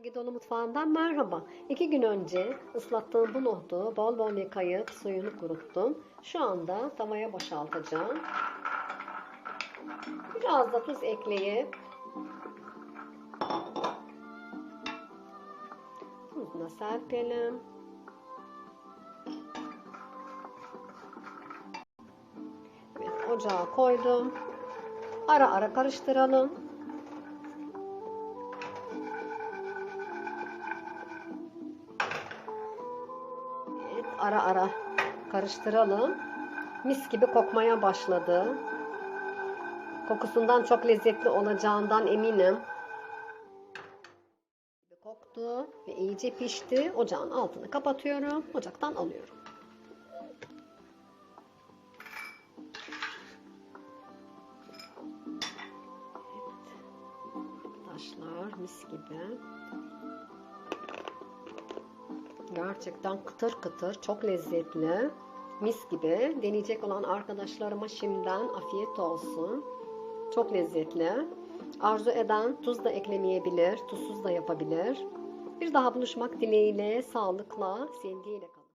Sevgi dolu mutfağından merhaba. İki gün önce ıslattığım bu nohudu bol bol yıkayıp suyunu kuruttum. Şu anda tavaya boşaltacağım. Biraz da tuz ekleyip tuzuna serpelim. Evet, ocağa koydum. Ara ara karıştıralım. Ara ara karıştıralım. Mis gibi kokmaya başladı. Kokusundan çok lezzetli olacağından eminim. Koktu ve iyice pişti. Ocağın altını kapatıyorum. Ocaktan alıyorum. Evet. Taşlar mis gibi. Gerçekten kıtır kıtır, çok lezzetli. Mis gibi. Deneyecek olan arkadaşlarıma şimdiden afiyet olsun. Çok lezzetli. Arzu eden tuz da eklemeyebilir, tuzsuz da yapabilir. Bir daha buluşmak dileğiyle, sağlıkla, sevgiyle kalın.